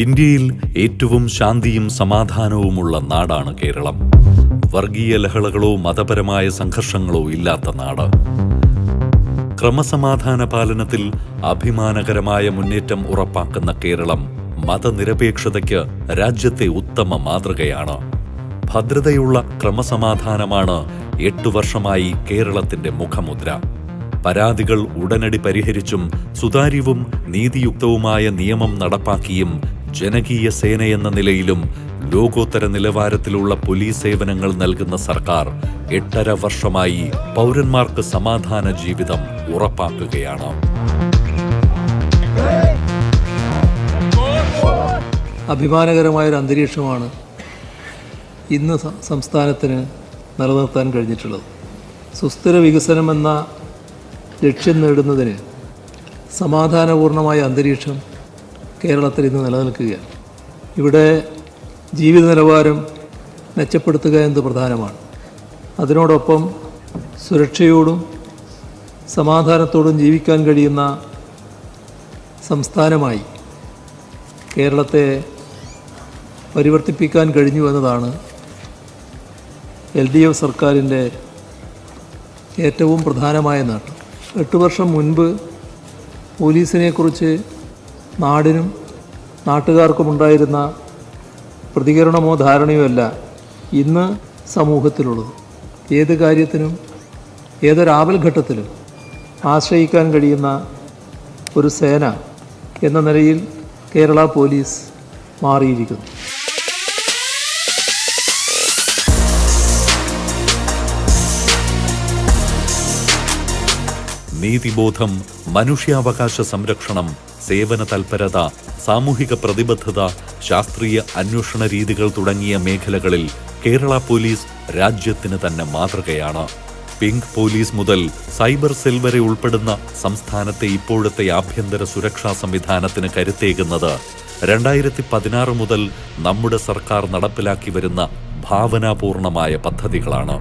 ഇന്ത്യയിൽ ഏറ്റവും ശാന്തിയും സമാധാനവുമുള്ള നാടാണ് കേരളം. വർഗീയ ലഹളകളോ മതപരമായ സംഘർഷങ്ങളോ ഇല്ലാത്ത നാട്. ക്രമസമാധാന പാലനത്തിൽ അഭിമാനകരമായ മുന്നേറ്റം ഉറപ്പാക്കുന്ന കേരളം മതനിരപേക്ഷതയ്ക്ക് രാജ്യത്തെ ഉത്തമ മാതൃകയാണ്. ഭദ്രതയുള്ള ക്രമസമാധാനമാണ് എട്ടു വർഷമായി കേരളത്തിന്റെ മുഖമുദ്ര. പരാതികൾ ഉടനടി പരിഹരിച്ചും സുതാര്യവും നീതിയുക്തവുമായ നിയമം നടപ്പാക്കിയും ജനകീയ സേനയെന്ന നിലയിലും ലോകോത്തര നിലവാരത്തിലുള്ള പോലീസ് സേവനങ്ങൾ നൽകുന്ന സർക്കാർ എട്ടര വർഷമായി പൗരന്മാർക്ക് സമാധാന ജീവിതം ഉറപ്പാക്കുകയാണ്. അഭിമാനകരമായൊരു അന്തരീക്ഷമാണ് ഇന്ന് സംസ്ഥാനത്തിന് നിലനിർത്താൻ കഴിഞ്ഞിട്ടുള്ളത്. സുസ്ഥിര വികസനം എന്ന ലക്ഷ്യം നേടുന്നതിന് സമാധാനപൂർണമായ അന്തരീക്ഷം കേരളത്തിൽ ഇന്ന് നിലനിൽക്കുകയാണ് ഇവിടെ ജീവിത നിലവാരം മെച്ചപ്പെടുത്തുക എന്നത് പ്രധാനമാണ്. അതിനോടൊപ്പം സുരക്ഷയോടും സമാധാനത്തോടും ജീവിക്കാൻ കഴിയുന്ന സംസ്ഥാനമായി കേരളത്തെ പരിവർത്തിപ്പിക്കാൻ കഴിഞ്ഞു എന്നതാണ് എൽ ഡി എഫ് സർക്കാരിന്റെ ഏറ്റവും പ്രധാനമായ നേട്ടം. എട്ട് വർഷം മുൻപ് പോലീസിനെക്കുറിച്ച് നാടിനും നാട്ടുകാർക്കും ഉണ്ടായിരുന്ന പ്രതികരണമോ ധാരണയോ അല്ല ഇന്ന് സമൂഹത്തിലുള്ളത്. ഏത് കാര്യത്തിനും ഏതൊരാപൽഘട്ടത്തിലും ആശ്രയിക്കാൻ കഴിയുന്ന ഒരു സേന എന്ന നിലയിൽ കേരള പോലീസ് മാറിയിരിക്കുന്നു. നീതിബോധം മനുഷ്യാവകാശ സംരക്ഷണം സേവന തൽപരത സാമൂഹിക പ്രതിബദ്ധത ശാസ്ത്രീയ അന്വേഷണ രീതികൾ തുടങ്ങിയ മേഖലകളിൽ കേരള പോലീസ് രാജ്യത്തിന് തന്നെ മാതൃകയാണ്. പിങ്ക് പോലീസ് മുതൽ സൈബർ സെൽ വരെ ഉൾപ്പെടുന്ന സംസ്ഥാനത്തെ ഇപ്പോഴത്തെ ആഭ്യന്തര സുരക്ഷാ സംവിധാനത്തിന് കരുത്തേകുന്നത് രണ്ടായിരത്തി പതിനാറ് മുതൽ നമ്മുടെ സർക്കാർ നടപ്പിലാക്കി വരുന്ന ഭാവനാപൂർണമായ പദ്ധതികളാണ്.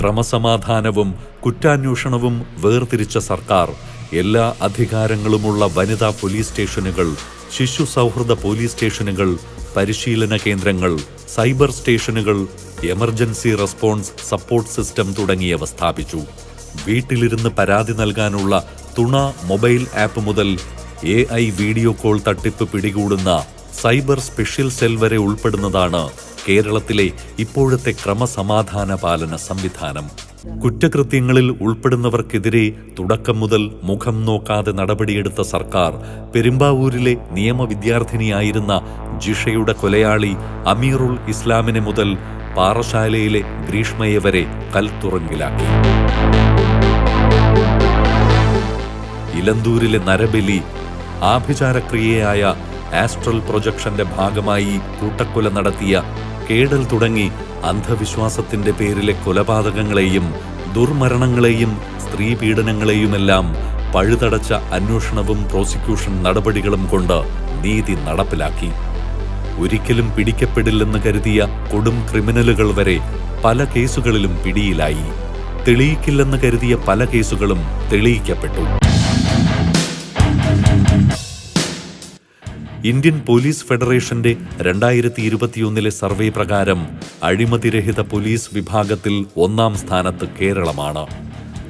ക്രമസമാധാനവും കുറ്റാന്വേഷണവും വേർതിരിച്ച സർക്കാർ എല്ലാ അധികാരങ്ങളുമുള്ള വനിതാ പോലീസ് സ്റ്റേഷനുകൾ ശിശു സൗഹൃദ പോലീസ് സ്റ്റേഷനുകൾ പരിശീലന കേന്ദ്രങ്ങൾ സൈബർ സ്റ്റേഷനുകൾ എമർജൻസി റെസ്പോൺസ് സപ്പോർട്ട് സിസ്റ്റം തുടങ്ങിയവ സ്ഥാപിച്ചു. വീട്ടിലിരുന്ന് പരാതി നൽകാനുള്ള തുണ മൊബൈൽ ആപ്പ് മുതൽ എ ഐ വീഡിയോ കോൾ തട്ടിപ്പ് പിടികൂടുന്ന സൈബർ സ്പെഷ്യൽ സെൽ വരെ ഉൾപ്പെടുന്നതാണ് കേരളത്തിലെ ഇപ്പോഴത്തെ ക്രമസമാധാന പാലന സംവിധാനം. കുറ്റകൃത്യങ്ങളിൽ ഉൾപ്പെടുന്നവർക്കെതിരെ തുടക്കം മുതൽ മുഖം നോക്കാതെ നടപടിയെടുത്ത സർക്കാർ പെരുമ്പാവൂരിലെ നിയമ വിദ്യാർത്ഥിനിയായിരുന്ന ജിഷയുടെ കൊലയാളി അമീറുൽ ഇസ്ലാമിനെ മുതൽ പാറശാലയിലെ ഗ്രീഷ്മയെ വരെ കൽത്തുറങ്കിലാക്കി ഇലന്തൂരിലെ നരബലി ആഭിചാരക്രിയയായ ആസ്ട്രൽ പ്രൊജക്ഷന്റെ ഭാഗമായി കൂട്ടക്കൊല നടത്തിയ കേടൽ തുടങ്ങി അന്ധവിശ്വാസത്തിന്റെ പേരിലെ കൊലപാതകങ്ങളെയും ദുർമരണങ്ങളെയും സ്ത്രീ പീഡനങ്ങളെയുമെല്ലാം പഴുതടച്ച അന്വേഷണവും പ്രോസിക്യൂഷൻ നടപടികളും കൊണ്ട് നീതി നടപ്പിലാക്കി. ഒരിക്കലും പിടിക്കപ്പെടില്ലെന്ന് കരുതിയ കൊടും ക്രിമിനലുകൾ വരെ പല കേസുകളിലും പിടിയിലായി. തെളിയിക്കില്ലെന്ന് കരുതിയ പല കേസുകളും തെളിയിക്കപ്പെട്ടു. ഇന്ത്യൻ പോലീസ് ഫെഡറേഷന്റെ രണ്ടായിരത്തി ഇരുപത്തിയൊന്നിലെ സർവേ പ്രകാരം അഴിമതിരഹിത പോലീസ് വിഭാഗത്തിൽ ഒന്നാം സ്ഥാനത്ത് കേരളമാണ്.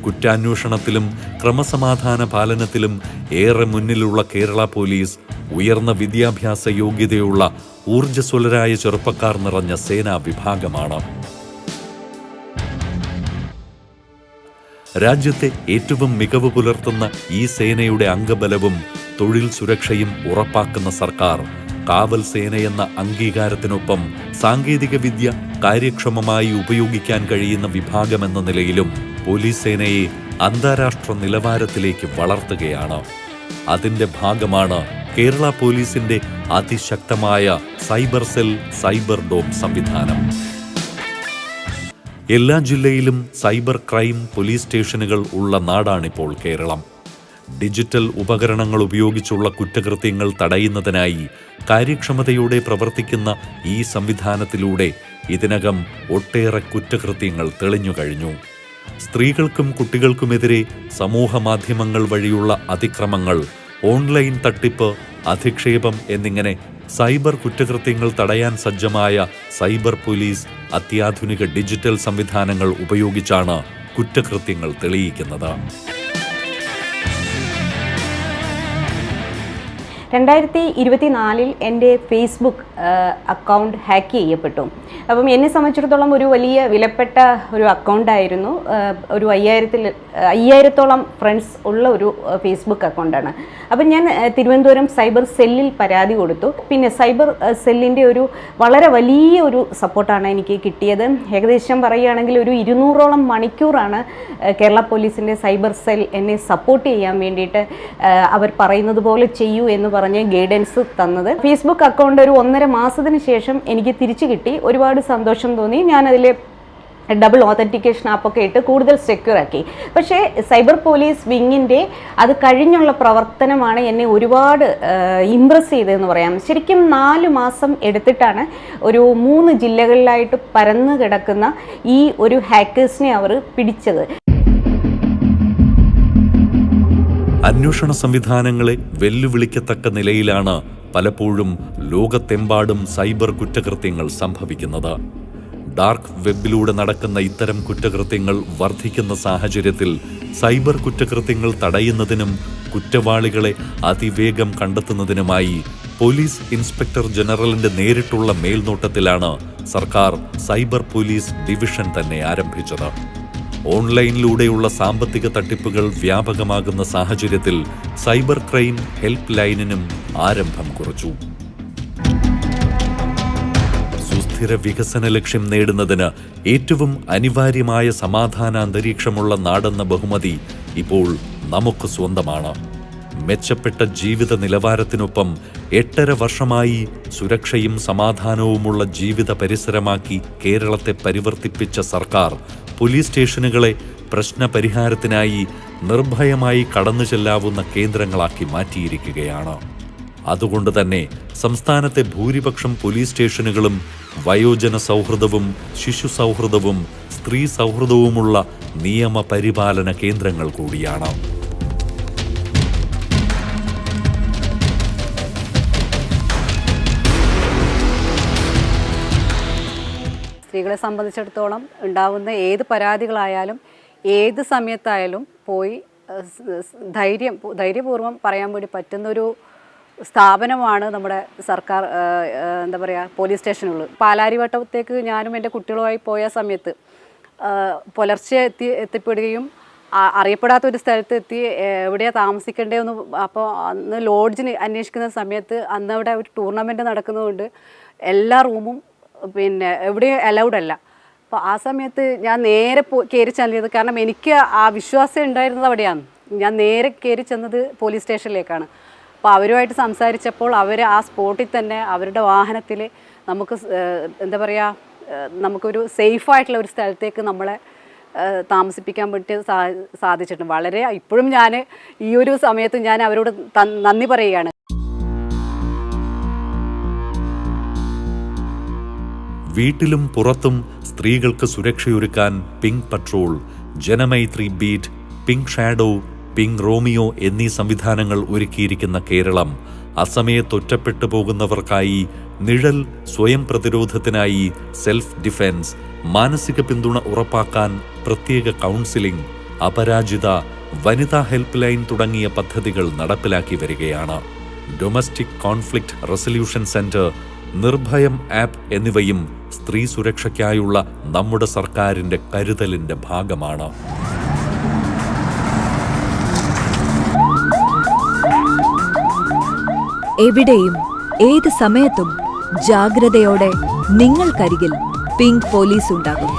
കുറ്റാന്വേഷണത്തിലും ക്രമസമാധാന പാലനത്തിലും ഏറെ മുന്നിലുള്ള കേരള പോലീസ് ഉയർന്ന വിദ്യാഭ്യാസ യോഗ്യതയുള്ള ഊർജസ്വലരായ ചെറുപ്പക്കാർ നിറഞ്ഞ സേനാ വിഭാഗമാണ്. രാജ്യത്തെ ഏറ്റവും മികവ് പുലർത്തുന്ന ഈ സേനയുടെ അംഗബലവും തൊഴിൽ സുരക്ഷയും ഉറപ്പാക്കുന്ന സർക്കാർ കാവൽ സേനയെന്ന അംഗീകാരത്തിനൊപ്പം സാങ്കേതിക വിദ്യ കാര്യക്ഷമമായി ഉപയോഗിക്കാൻ കഴിയുന്ന വിഭാഗമെന്ന നിലയിലും പോലീസ് സേനയെ അന്താരാഷ്ട്ര നിലവാരത്തിലേക്ക് വളർത്തുകയാണ്. അതിന്റെ ഭാഗമാണ് കേരള പോലീസിന്റെ അതിശക്തമായ സൈബർ സെൽ സൈബർ ഡോം സംവിധാനം. എല്ലാ ജില്ലയിലും സൈബർ ക്രൈം പോലീസ് സ്റ്റേഷനുകൾ ഉള്ള നാടാണിപ്പോൾ കേരളം. ഡിജിറ്റൽ ഉപകരണങ്ങൾ ഉപയോഗിച്ചുള്ള കുറ്റകൃത്യങ്ങൾ തടയുന്നതിനായി കാര്യക്ഷമതയോടെ പ്രവർത്തിക്കുന്ന ഈ സംവിധാനത്തിലൂടെ ഇതിനകം ഒട്ടേറെ കുറ്റകൃത്യങ്ങൾ തെളിഞ്ഞു കഴിഞ്ഞു. സ്ത്രീകൾക്കും കുട്ടികൾക്കുമെതിരെ സമൂഹ മാധ്യമങ്ങൾ വഴിയുള്ള അതിക്രമങ്ങൾ ഓൺലൈൻ തട്ടിപ്പ് അധിക്ഷേപം എന്നിങ്ങനെ സൈബർ കുറ്റകൃത്യങ്ങൾ തടയാൻ സജ്ജമായ സൈബർ പോലീസ് അത്യാധുനിക ഡിജിറ്റൽ സംവിധാനങ്ങൾ ഉപയോഗിച്ചാണ് കുറ്റകൃത്യങ്ങൾ തെളിയിക്കുന്നത്. രണ്ടായിരത്തി ഇരുപത്തിനാലിൽ എന്റെ ഫേസ്ബുക്ക് അക്കൗണ്ട് ഹാക്ക് ചെയ്യപ്പെട്ടു. അപ്പം എന്നെ സംബന്ധിച്ചിടത്തോളം ഒരു വലിയ വിലപ്പെട്ട ഒരു അക്കൗണ്ടായിരുന്നു. ഒരു അയ്യായിരത്തിൽ അയ്യായിരത്തോളം ഫ്രണ്ട്സ് ഉള്ള ഒരു ഫേസ്ബുക്ക് അക്കൗണ്ടാണ്. അപ്പം ഞാൻ തിരുവനന്തപുരം സൈബർ സെല്ലിൽ പരാതി കൊടുത്തു. പിന്നെ സൈബർ സെല്ലിന്റെ ഒരു വളരെ വലിയ ഒരു സപ്പോർട്ടാണ് എനിക്ക് കിട്ടിയത്. ഏകദേശം പറയുകയാണെങ്കിൽ ഒരു ഇരുന്നൂറോളം മണിക്കൂറാണ് കേരള പോലീസിന്റെ സൈബർ സെൽ എന്നെ സപ്പോർട്ട് ചെയ്യാൻ വേണ്ടിയിട്ട് അവർ പറയുന്നത് പോലെ ചെയ്യൂ എന്ന് പറഞ്ഞ് ഗൈഡൻസ് തന്നത്. ഫേസ്ബുക്ക് അക്കൗണ്ട് ഒരു ഒന്നര മാസത്തിന് ശേഷം എനിക്ക് തിരിച്ചു കിട്ടി. ഒരുപാട് സന്തോഷം തോന്നി. ഞാനതിൽ ഡബിൾ ഓതന്റിക്കേഷൻ ആപ്പൊക്കെ ഇട്ട് കൂടുതൽ സെക്യൂർ ആക്കി. പക്ഷേ സൈബർ പോലീസ് വിങ്ങിന്റെ അത് കഴിഞ്ഞുള്ള പ്രവർത്തനമാണ് എന്നെ ഒരുപാട് ഇമ്പ്രസ് ചെയ്തതെന്ന് പറയാം. ശരിക്കും നാല് മാസം എടുത്തിട്ടാണ് ഒരു മൂന്ന് ജില്ലകളിലായിട്ട് പരന്നു കിടക്കുന്ന ഈ ഒരു ഹാക്കേഴ്സിനെ അവർ പിടിച്ചത്. അന്വേഷണ സംവിധാനങ്ങളെ വെല്ലുവിളിക്കത്തക്ക നിലയിലാണ് പലപ്പോഴും ലോകത്തെമ്പാടും സൈബർ കുറ്റകൃത്യങ്ങൾ സംഭവിക്കുന്നത്. ഡാർക്ക് വെബിലൂടെ നടക്കുന്ന ഇത്തരം കുറ്റകൃത്യങ്ങൾ വർദ്ധിക്കുന്ന സാഹചര്യത്തിൽ സൈബർ കുറ്റകൃത്യങ്ങൾ തടയുന്നതിനും കുറ്റവാളികളെ അതിവേഗം കണ്ടെത്തുന്നതിനുമായി പോലീസ് ഇൻസ്പെക്ടർ ജനറലിന്റെ നേരിട്ടുള്ള മേൽനോട്ടത്തിലാണ് സർക്കാർ സൈബർ പോലീസ് ഡിവിഷൻ തന്നെ ആരംഭിച്ചത്. ഓൺലൈനിലൂടെയുള്ള സാമ്പത്തിക തട്ടിപ്പുകൾ വ്യാപകമാകുന്ന സാഹചര്യത്തിൽ സൈബർ ക്രൈം ഹെൽപ്പ് ലൈനിനും ആരംഭം കുറിച്ചു. സുസ്ഥിര വികസന ലക്ഷ്യം നേടുന്നതിന് ഏറ്റവും അനിവാര്യമായ സമാധാന അന്തരീക്ഷമുള്ള നാടെന്ന ബഹുമതി ഇപ്പോൾ നമുക്ക് സ്വന്തമാണ്. മെച്ചപ്പെട്ട ജീവിത നിലവാരത്തിനൊപ്പം എട്ടര വർഷമായി സുരക്ഷയും സമാധാനവുമുള്ള ജീവിത പരിസരമാക്കി കേരളത്തെ പരിവർത്തിപ്പിച്ച സർക്കാർ പോലീസ് സ്റ്റേഷനുകളെ പ്രശ്നപരിഹാരത്തിനായി നിർഭയമായി കടന്നു ചെല്ലാവുന്ന കേന്ദ്രങ്ങളാക്കി മാറ്റിയിരിക്കുകയാണ്. അതുകൊണ്ട് തന്നെ സംസ്ഥാനത്തെ ഭൂരിപക്ഷം പോലീസ് സ്റ്റേഷനുകളും വയോജന സൗഹൃദവും ശിശു സൗഹൃദവും സ്ത്രീ സൗഹൃദവുമുള്ള നിയമപരിപാലന കേന്ദ്രങ്ങൾ കൂടിയാണ്. സ്ത്രീകളെ സംബന്ധിച്ചിടത്തോളം ഉണ്ടാവുന്ന ഏത് പരാതികളായാലും ഏത് സമയത്തായാലും പോയി ധൈര്യം ധൈര്യപൂർവം പറയാൻ വേണ്ടി പറ്റുന്നൊരു സ്ഥാപനമാണ് നമ്മുടെ സർക്കാർ എന്താ പറയുക പോലീസ് സ്റ്റേഷനുകൾ. പാലാരിവട്ടത്തേക്ക് ഞാനും എന്റെ കുട്ടികളുമായി പോയ സമയത്ത് പുലർച്ചെ എത്തി എത്തിപ്പെടുകയും അറിയപ്പെടാത്ത ഒരു സ്ഥലത്ത് എത്തി എവിടെയാണ് താമസിക്കേണ്ടതെന്ന് അപ്പോൾ അന്ന് ലോഡ്ജിന് അന്വേഷിക്കുന്ന സമയത്ത് അന്ന് അവിടെ ഒരു ടൂർണമെന്റ് നടക്കുന്നതുകൊണ്ട് എല്ലാ റൂമും പിന്നെ എവിടെയും അലൗഡ് അല്ല. അപ്പോൾ ആ സമയത്ത് ഞാൻ നേരെ പോ കയറി ചെല്ലിയത് കാരണം എനിക്ക് ആ വിശ്വാസം ഉണ്ടായിരുന്നത് അവിടെയാണ്. ഞാൻ നേരെ കയറി ചെന്നത് പോലീസ് സ്റ്റേഷനിലേക്കാണ്. അപ്പോൾ അവരുമായിട്ട് സംസാരിച്ചപ്പോൾ അവർ ആ സ്പോട്ടിൽ തന്നെ അവരുടെ വാഹനത്തിൽ നമുക്ക് എന്താ പറയുക നമുക്കൊരു സേഫായിട്ടുള്ള ഒരു സ്ഥലത്തേക്ക് നമ്മളെ താമസിപ്പിക്കാൻ വേണ്ടി സാ സാധിച്ചിട്ടുണ്ട്. വളരെ ഇപ്പോഴും ഞാൻ ഈ ഒരു സമയത്ത് ഞാൻ അവരോട് നന്ദി പറയുകയാണ്. വീട്ടിലും പുറത്തും സ്ത്രീകൾക്ക് സുരക്ഷയൊരുക്കാൻ pink patrol Janamaithri beat pink shadow pink Romeo എന്നീ സംവിധാനങ്ങൾ ഒരുക്കിയിരിക്കുന്ന കേരളം അസമയത്ത് ഒറ്റപ്പെട്ടു പോകുന്നവർക്കായി നിഴൽ സ്വയം പ്രതിരോധത്തിനായി സെൽഫ് ഡിഫെൻസ് മാനസിക പിന്തുണ ഉറപ്പാക്കാൻ പ്രത്യേക കൗൺസിലിംഗ് അപരാജിത വനിതാ ഹെൽപ്പ് ലൈൻ തുടങ്ങിയ പദ്ധതികൾ നടപ്പിലാക്കി വരികയാണ്. Domestic conflict resolution centre Nirbhayam app എന്നിവയും സ്ത്രീ സുരക്ഷയ്ക്കായുള്ള നമ്മുടെ സർക്കാരിന്റെ കരുതലിന്റെ ഭാഗമാണ്. എവിടെയും ഏത് സമയത്തും ജാഗ്രതയോടെ നിങ്ങൾക്കരികിൽ പിങ്ക് പോലീസ് ഉണ്ടാകും.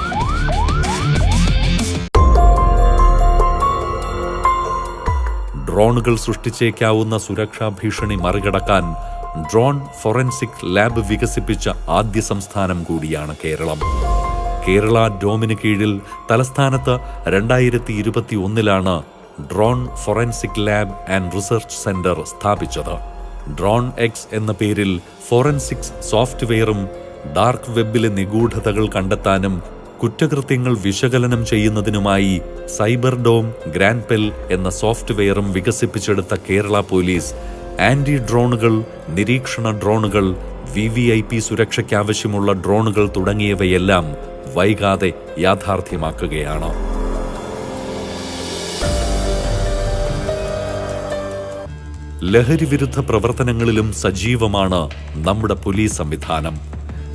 ഡ്രോണുകൾ സൃഷ്ടിച്ചേക്കാവുന്ന സുരക്ഷാ ഭീഷണി മറികടക്കാൻ ഡ്രോൺ ഫോറൻസിക് ലാബ് വികസിപ്പിച്ച ആദ്യ സംസ്ഥാനം കൂടിയാണ് കേരളം. കേരള ഡോമിന് കീഴിൽ തലസ്ഥാനത്ത് രണ്ടായിരത്തി ഇരുപത്തി ഒന്നിലാണ് drone forensic lab and research centre സ്ഥാപിച്ചത്. ഡ്രോൺ എക്സ് എന്ന പേരിൽ ഫോറൻസിക്സ് സോഫ്റ്റ്വെയറും ഡാർക്ക് വെബിലെ നിഗൂഢതകൾ കണ്ടെത്താനും കുറ്റകൃത്യങ്ങൾ വിശകലനം ചെയ്യുന്നതിനുമായി സൈബർ ഡോം ഗ്രാൻഡ് പെൽ എന്ന സോഫ്റ്റ്വെയറും വികസിപ്പിച്ചെടുത്ത കേരള പോലീസ് ആന്റി ഡ്രോണുകൾ നിരീക്ഷണ ഡ്രോണുകൾ വി വി ഐ പി സുരക്ഷയ്ക്കാവശ്യമുള്ള ഡ്രോണുകൾ തുടങ്ങിയവയെല്ലാം വൈകാതെ യാഥാർത്ഥ്യമാക്കുകയാണ്. ലഹരി വിരുദ്ധ പ്രവർത്തനങ്ങളിലും സജീവമാണ് നമ്മുടെ പോലീസ് സംവിധാനം.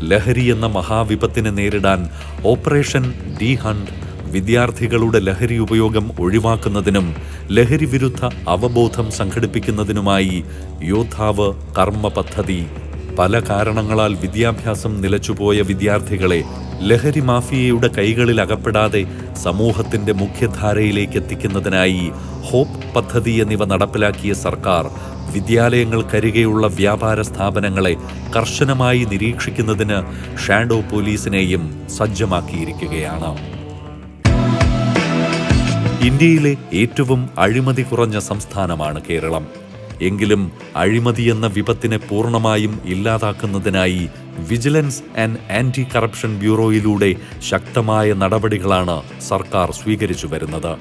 ലഹരി എന്ന മഹാവിപത്തിനെ നേരിടാൻ ഓപ്പറേഷൻ ഡി ഹണ്ട് വിദ്യാർത്ഥികളുടെ ലഹരി ഉപയോഗം ഒഴിവാക്കുന്നതിനും ലഹരി വിരുദ്ധ അവബോധം സംഘടിപ്പിക്കുന്നതിനുമായി യോദ്ധാവ് കർമ്മ പദ്ധതി പല കാരണങ്ങളാൽ വിദ്യാഭ്യാസം നിലച്ചുപോയ വിദ്യാർത്ഥികളെ ലഹരി മാഫിയയുടെ കൈകളിൽ അകപ്പെടാതെ സമൂഹത്തിന്റെ മുഖ്യധാരയിലേക്ക് എത്തിക്കുന്നതിനായി ഹോപ്പ് പദ്ധതി എന്നിവ നടപ്പിലാക്കിയ സർക്കാർ വിദ്യാലയങ്ങൾക്കരികെയുള്ള വ്യാപാര സ്ഥാപനങ്ങളെ കർശനമായി നിരീക്ഷിക്കുന്നതിന് ഷാഡോ പോലീസിനെയും സജ്ജമാക്കിയിരിക്കുകയാണ്. ഇന്ത്യയിലെ ഏറ്റവും അഴിമതി കുറഞ്ഞ സംസ്ഥാനമാണ് കേരളം. എങ്കിലും അഴിമതി എന്ന വിപത്തിനെ പൂർണമായും ഇല്ലാതാക്കുന്നതിനായി വിജിലൻസ് ആൻഡ് ആന്റി കറപ്ഷൻ ബ്യൂറോയിലൂടെ ശക്തമായ നടപടികളാണ് സർക്കാർ സ്വീകരിച്ചു വരുന്നത്.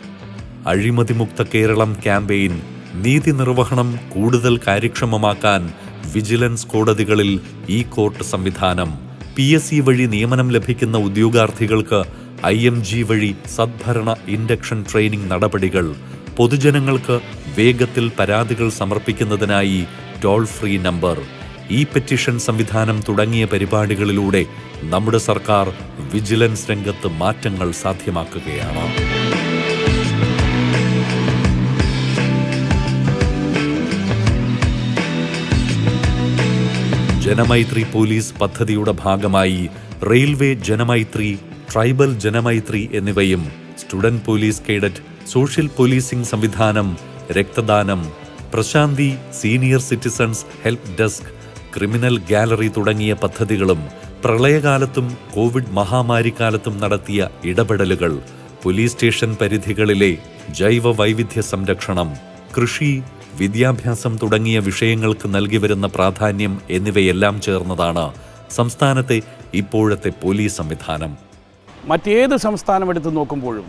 അഴിമതിമുക്ത കേരളം ക്യാമ്പയിൻ നീതി നിർവഹണം കൂടുതൽ കാര്യക്ഷമമാക്കാൻ വിജിലൻസ് കോടതികളിൽ ഈ കോർട്ട് സംവിധാനം പി എസ് സി വഴി നിയമനം ലഭിക്കുന്ന ഉദ്യോഗാർത്ഥികൾക്ക് ഐ എം ജി വഴി സദ്ഭരണ ഇൻഡക്ഷൻ ട്രെയിനിംഗ് നടപടികൾ പൊതുജനങ്ങൾക്ക് വേഗത്തിൽ പരാതികൾ സമർപ്പിക്കുന്നതിനായി toll free number E petition സംവിധാനം തുടങ്ങിയ പരിപാടികളിലൂടെ നമ്മുടെ സർക്കാർ വിജിലൻസ് രംഗത്ത് മാറ്റങ്ങൾ സാധ്യമാക്കുകയാണ്. ജനമൈത്രി പോലീസ് പദ്ധതിയുടെ ഭാഗമായി റെയിൽവേ ജനമൈത്രി ട്രൈബൽ ജനമൈത്രി എന്നിവയും student police cadet social policing സംവിധാനം രക്തദാനം Prashanthi senior citizens help desk criminal gallery തുടങ്ങിയ പദ്ധതികളും പ്രളയകാലത്തും കോവിഡ് മഹാമാരിക്കാലത്തും നടത്തിയ ഇടപെടലുകൾ പോലീസ് സ്റ്റേഷൻ പരിധികളിലെ ജൈവ വൈവിധ്യ സംരക്ഷണം കൃഷി വിദ്യാഭ്യാസം തുടങ്ങിയ വിഷയങ്ങൾക്ക് നൽകി വരുന്ന പ്രാധാന്യം എന്നിവയെല്ലാം ചേർന്നതാണ് സംസ്ഥാനത്തെ ഇപ്പോഴത്തെ പോലീസ് സംവിധാനം. മറ്റേത് സംസ്ഥാനം എടുത്തു നോക്കുമ്പോഴും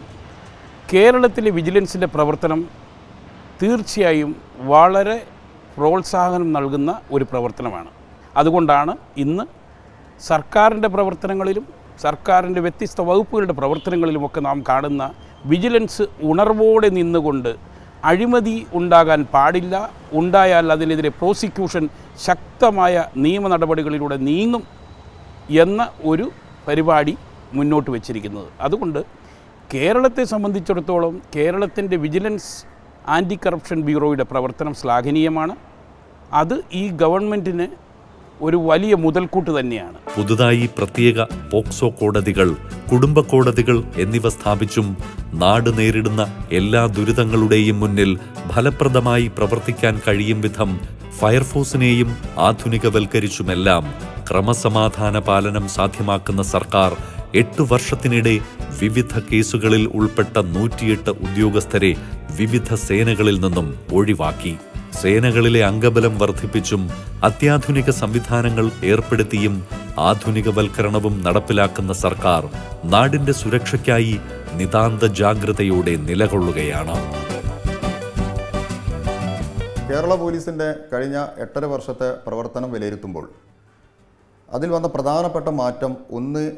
കേരളത്തിലെ വിജിലൻസിന്റെ പ്രവർത്തനം തീർച്ചയായും വളരെ പ്രോത്സാഹനം നൽകുന്ന ഒരു പ്രവർത്തനമാണ്. അതുകൊണ്ടാണ് ഇന്ന് സർക്കാരിന്റെ പ്രവർത്തനങ്ങളിലും സർക്കാരിന്റെ വ്യത്യസ്ത വകുപ്പുകളുടെ പ്രവർത്തനങ്ങളിലുമൊക്കെ നാം കാണുന്ന വിജിലൻസ് ഉണർവോടെ നിന്നുകൊണ്ട് അഴിമതി ഉണ്ടാകാൻ പാടില്ല ഉണ്ടായാൽ അതിനെതിരെ പ്രോസിക്യൂഷൻ ശക്തമായ നിയമ നടപടികളിലൂടെ നീങ്ങും എന്ന ഒരു പരിപാടി മുന്നോട്ട് വച്ചിരിക്കുന്നത്. അതുകൊണ്ട് കേരളത്തെ സംബന്ധിച്ചിടത്തോളം കേരളത്തിന്റെ വിജിലൻസ് ആന്റി കറപ്ഷൻ ബ്യൂറോയുടെ പ്രവർത്തനം ശ്ലാഘനീയമാണ്. അത് ഈ ഗവൺമെന്റിന് ഒരു വലിയ മുതൽക്കൂട്ട് തന്നെയാണ്. പുതുതായി പ്രത്യേക പോക്സോ കോടതികൾ കുടുംബ കോടതികൾ എന്നിവ സ്ഥാപിച്ചും നാട് നേരിടുന്ന എല്ലാ ദുരിതങ്ങളുടെയും മുന്നിൽ ഫലപ്രദമായി പ്രവർത്തിക്കാൻ കഴിയും വിധം ഫയർഫോഴ്സിനെയും ആധുനികവൽക്കരിച്ചുമെല്ലാം ക്രമസമാധാന പാലനം സാധ്യമാക്കുന്ന സർക്കാർ എട്ടു വർഷത്തിനിടെ വിവിധ കേസുകളിൽ ഉൾപ്പെട്ട നൂറ്റിയെട്ട് ഉദ്യോഗസ്ഥരെ വിവിധ സേനകളിൽ നിന്നും ഒഴിവാക്കി. സേനകളിലെ അംഗബലം വർദ്ധിപ്പിച്ചും അത്യാധുനിക സംവിധാനങ്ങൾ ഏർപ്പെടുത്തിയും ആധുനികവൽക്കരണവും നടപ്പിലാക്കുന്ന സർക്കാർ നാടിന്റെ സുരക്ഷയ്ക്കായി നിതാന്ത ജാഗ്രതയോടെ നിലകൊള്ളുകയാണ്. കേരള പോലീസിന്റെ കഴിഞ്ഞ എട്ടര വർഷത്തെ പ്രവർത്തനം വിലയിരുത്തുമ്പോൾ അതിൽ വന്ന പ്രധാനപ്പെട്ട മാറ്റം ഒന്ന്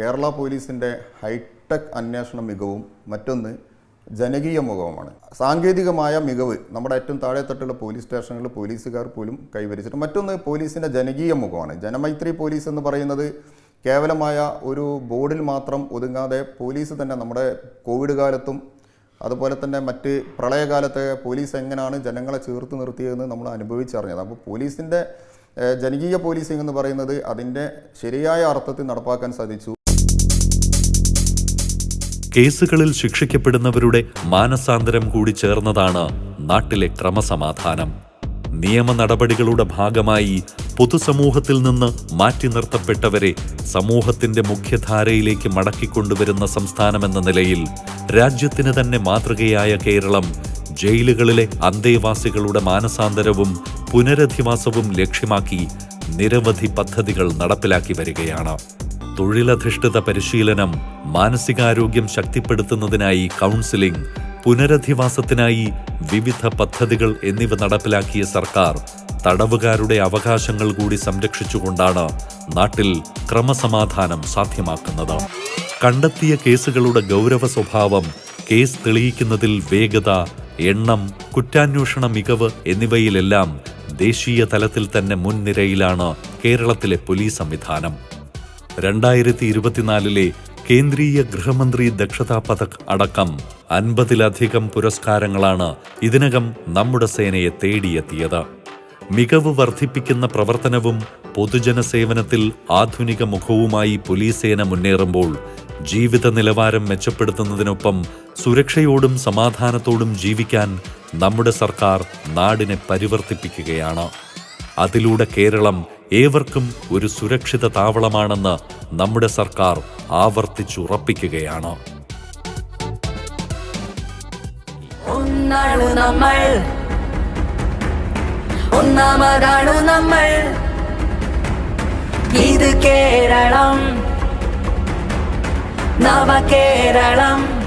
കേരള പോലീസിന്റെ ഹൈടെക് അന്വേഷണ മികവും മറ്റൊന്ന് ജനകീയ മുഖവുമാണ്. സാങ്കേതികമായ മികവ് നമ്മുടെ ഏറ്റവും താഴെത്തട്ടുള്ള പോലീസ് സ്റ്റേഷനുകളിൽ പോലീസുകാർ പോലും കൈവരിച്ചിട്ട് മറ്റൊന്ന് പോലീസിന്റെ ജനകീയ മുഖമാണ്. ജനമൈത്രി പോലീസ് എന്ന് പറയുന്നത് കേവലമായ ഒരു ബോർഡിൽ മാത്രം ഒതുങ്ങാതെ പോലീസ് തന്നെ നമ്മുടെ കോവിഡ് കാലത്തും അതുപോലെ തന്നെ മറ്റ് പ്രളയകാലത്തെ പോലീസ് എങ്ങനെയാണ് ജനങ്ങളെ ചേർത്ത് നിർത്തിയതെന്ന് നമ്മൾ അനുഭവിച്ചറിഞ്ഞത് അപ്പോൾ പോലീസിന്റെ ജനകീയ പോലീസിംഗ് എന്ന് പറയുന്നത് അതിന്റെ ശരിയായ അർത്ഥത്തിൽ നടപ്പാക്കാൻ സാധിച്ചു. കേസുകളിൽ ശിക്ഷിക്കപ്പെടുന്നവരുടെ മാനസാന്തരം കൂടി ചേർന്നതാണ് നാട്ടിലെ ക്രമസമാധാനം. നിയമ നടപടികളുടെ ഭാഗമായി പൊതുസമൂഹത്തിൽ നിന്ന് മാറ്റി നിർത്തപ്പെട്ടവരെ സമൂഹത്തിന്റെ മുഖ്യധാരയിലേക്ക് മടക്കിക്കൊണ്ടുവരുന്ന സംസ്ഥാനമെന്ന നിലയിൽ രാജ്യത്തിന് തന്നെ മാതൃകയായ കേരളം ജയിലുകളിലെ അന്തേവാസികളുടെ മാനസാന്തരവും പുനരധിവാസവും ലക്ഷ്യമാക്കി നിരവധി പദ്ധതികൾ നടപ്പിലാക്കി വരികയാണ്. തൊഴിലധിഷ്ഠിത പരിശീലനം മാനസികാരോഗ്യം ശക്തിപ്പെടുത്തുന്നതിനായി കൗൺസിലിംഗ് പുനരധിവാസത്തിനായി വിവിധ പദ്ധതികൾ എന്നിവ നടപ്പിലാക്കിയ സർക്കാർ തടവുകാരുടെ അവകാശങ്ങൾ കൂടി സംരക്ഷിച്ചുകൊണ്ടാണ് നാട്ടിൽ ക്രമസമാധാനം സാധ്യമാക്കുന്നത്. കണ്ടെത്തിയ കേസുകളുടെ ഗൗരവ സ്വഭാവം കേസ് തെളിയിക്കുന്നതിൽ വേഗത എണ്ണം കുറ്റാന്വേഷണ മികവ് എന്നിവയിലെല്ലാം ദേശീയ തലത്തിൽ തന്നെ മുൻനിരയിലാണ് കേരളത്തിലെ പോലീസ് സംവിധാനം. രണ്ടായിരത്തി ഇരുപത്തിനാലിലെ കേന്ദ്രീയ ഗൃഹമന്ത്രി ദക്ഷതാ പഥക് അടക്കം അൻപതിലധികം പുരസ്കാരങ്ങളാണ് ഇതിനകം നമ്മുടെ സേനയെ തേടിയെത്തിയത്. മികവ് വർദ്ധിപ്പിക്കുന്ന പ്രവർത്തനവും പൊതുജന സേവനത്തിൽ ആധുനിക മുഖവുമായി പോലീസ് സേന മുന്നേറുമ്പോൾ ജീവിത നിലവാരം മെച്ചപ്പെടുത്തുന്നതിനൊപ്പം സുരക്ഷയോടും സമാധാനത്തോടും ജീവിക്കാൻ നമ്മുടെ സർക്കാർ നാടിനെ പരിവർത്തിപ്പിക്കുകയാണ്. അതിലൂടെ കേരളം ഏവർക്കും ഒരു സുരക്ഷിത താവളമാണെന്ന് നമ്മുടെ സർക്കാർ ആവർത്തിച്ചുറപ്പിക്കുകയാണ്. നമ്മൾ. ഇത് കേരളം. നവ കേരളം